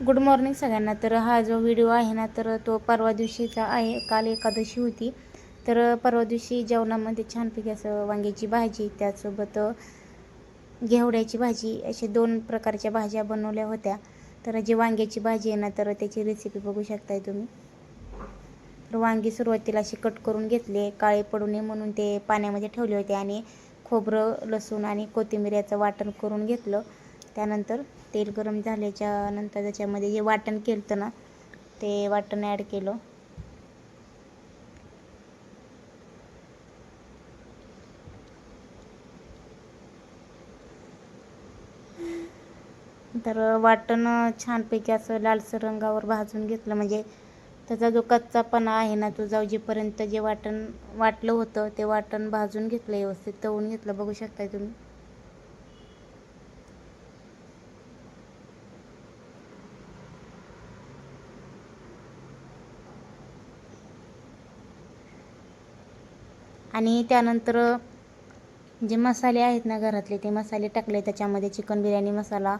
Good morning सगळ्यांना. तर हा जो व्हिडिओ आहे ना तर तो परवा दिवशीचा आहे. काल एकादशी होती. तर परवा दिवशी जेवणामध्ये छानपैकी असं वांग्याची भाजी त्यासोबत घेवड्याची भाजी असे दोन प्रकारच्या भाज्या बनवल्या होत्या. तर जी वांग्याची भाजी आहे ना तर त्याची रेसिपी बघू शकताय तुम्ही. तर वांगी सुरुवातीला अशी कट करून घेतले. काळे पडू नये म्हणून ते पाण्यामध्ये ठेवले होते आणि खोबरं लसूण आणि कोथिंबीर याचं वाटण करून घेतलं. त्यानंतर तेल गरम झाल्याच्यानंतर त्याच्यामध्ये जे वाटण केलं ना ते वाटण ॲड केलं. तर वाटण छानपैकी असं लालसर रंगावर भाजून घेतलं. म्हणजे त्याचा जो कच्चापणा आहे ना तो जाऊजीपर्यंत जे वाटण वाटलं होतं ते वाटण भाजून घेतलं व्यवस्थित तळून घेतलं. बघू शकताय तुम्ही. आणि त्यानंतर जे मसाले आहेत ना घरातले ते मसाले टाकले. त्याच्यामध्ये चिकन बिर्याणी मसाला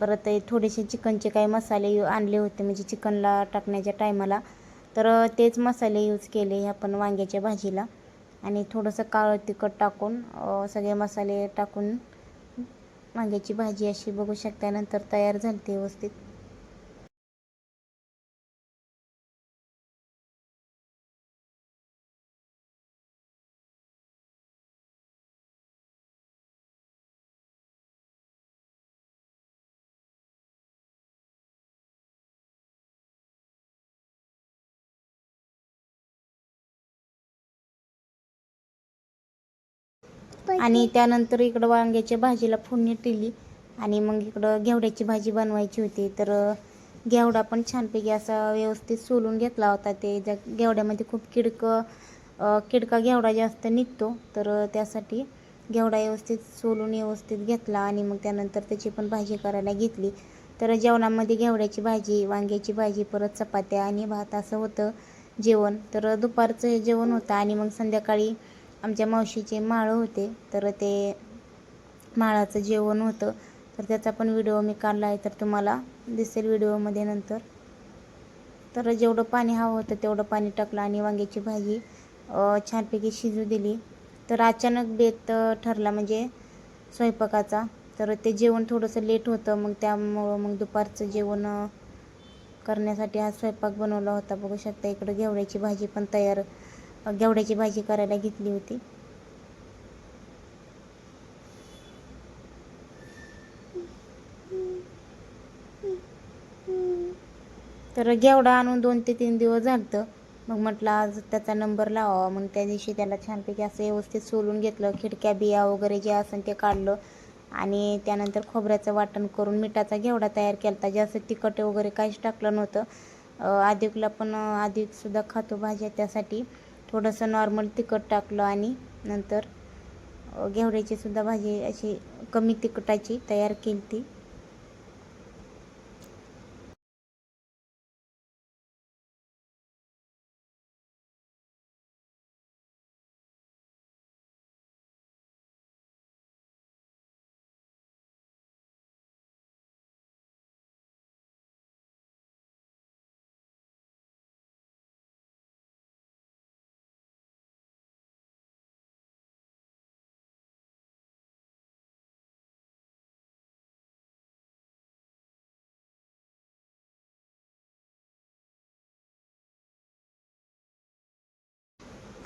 परत थोडेसे चिकनचे काही मसाले आणले होते. म्हणजे चिकनला टाकण्याच्या टायमाला. तर तेच मसाले यूज केले आपण वांग्याच्या भाजीला. आणि थोडंसं काळं तिखट टाकून सगळे मसाले टाकून वांग्याची भाजी अशी बघू शकता. नंतर तयार झाली व्यवस्थित. आणि त्यानंतर इकडं वांग्याच्या भाजीला फोडणी टिली आणि मग इकडं घेवड्याची भाजी बनवायची होती. तर घेवडा पण छानपैकी असा व्यवस्थित सोलून घेतला होता. ते ज्या घेवड्यामध्ये खूप किडकं किडका घेवडा जास्त निघतो. तर त्यासाठी घेवडा व्यवस्थित सोलून व्यवस्थित घेतला. आणि मग त्यानंतर त्याची पण भाजी करायला घेतली. तर जेवणामध्ये घेवड्याची भाजी वांग्याची भाजी परत चपात्या आणि भात असं होतं जेवण. तर दुपारचं जेवण होतं. आणि मग संध्याकाळी आमच्या मावशीचे माळं होते तर ते माळाचं जेवण होतं. तर त्याचा पण व्हिडिओ मी काढला आहे तर तुम्हाला दिसेल व्हिडिओमध्ये नंतर. तर जेवढं पाणी हवं होतं तेवढं पाणी टाकलं आणि वांग्याची भाजी छानपैकी शिजू दिली. तर अचानक बेत ठरला म्हणजे स्वयंपाकाचा. तर ते जेवण थोडंसं लेट होतं मग त्यामुळं मग दुपारचं जेवण करण्यासाठी हा स्वयंपाक बनवला होता. बघू शकता इकडं घेवड्याची भाजी पण तयार घेवड्याची भाजी करायला घेतली होती. तर घेवडा आणून दोन ते तीन दिवस झालं मग म्हटलं आज त्याचा नंबर लावावा. मग त्या दिवशी त्याला छानपैकी असं व्यवस्थित सोलून घेतलं. खिडक्या बिया वगैरे जे असेल ते काढलं. आणि त्यानंतर खोबऱ्याचं वाटण करून मिठाचा घेवडा तयार केला होता जास्त तिखट वगैरे काहीच टाकलं नव्हतं. अधिकला पण अधिकसुद्धा खातो भाज्या त्यासाठी. थोडंसं नॉर्मल तिखट टाकलं आणि नंतर घेवड्याची सुद्धा भाजी अशी कमी तिखटाची तयार केली ती.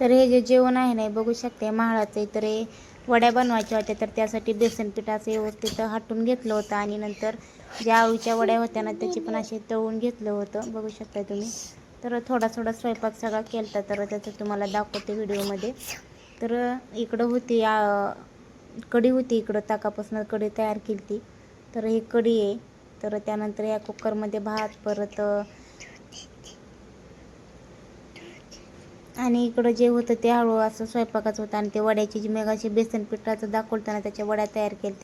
तर हे जे जेवण आहे ना बघू शकते महाळाचं तर हे वड्या बनवायच्या होत्या तर त्यासाठी बेसन पिठाचं व्यवस्थित हटून घेतलं होतं आणि नंतर ज्या आळूच्या वड्या होत्या ना त्याची पण असे तळून घेतलं होतं. बघू शकता तुम्ही. तर थोडा थोडा स्वयंपाक सगळा केला तर त्याचं तुम्हाला दाखवते व्हिडिओमध्ये. तर इकडं होती कढी होती इकडं ताकापासून कढी तयार केली ती तर ही कढी आहे. तर त्यानंतर या कुकरमध्ये भात परत आणि इकडं जे होतं ते हळू असं स्वयंपाकाचं होतं आणि ते वड्याची जी मेघाची बेसन पिठाचं दाखवताना त्याच्या वड्या तयार केल्या.